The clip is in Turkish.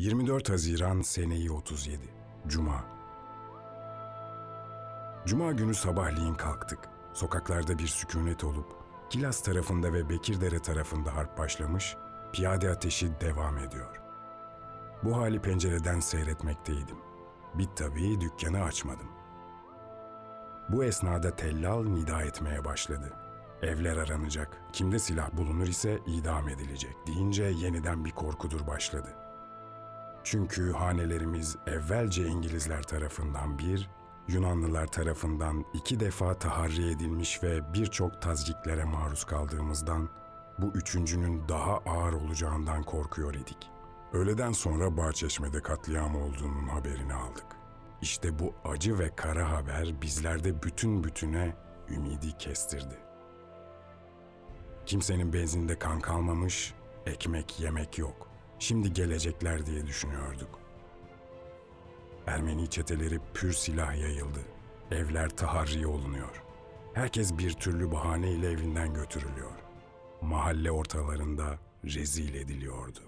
24 Haziran seneyi 37 Cuma Cuma günü sabahleyin kalktık. Sokaklarda bir sükunet olup Kilas tarafında ve Bekirdere tarafında harp başlamış, piyade ateşi devam ediyor. Bu hali pencereden seyretmekteydim. Bit tabii dükkanı açmadım. Bu esnada tellal nida etmeye başladı. Evler aranacak, kimde silah bulunur ise idam edilecek deyince yeniden bir korkudur başladı. Çünkü hanelerimiz evvelce İngilizler tarafından bir, Yunanlılar tarafından iki defa taharri edilmiş ve birçok tazyiklere maruz kaldığımızdan bu üçüncünün daha ağır olacağından korkuyor idik. Öğleden sonra Bağçeşme'de katliam olduğunun haberini aldık. İşte bu acı ve kara haber bizlerde bütün bütüne ümidi kestirdi. Kimsenin benzinde kan kalmamış, ekmek yemek yok. Şimdi gelecekler diye düşünüyorduk. Ermeni çeteleri pür silah yayıldı. Evler taharri olunuyor. Herkes bir türlü bahaneyle evinden götürülüyor. Mahalle ortalarında rezil ediliyordu.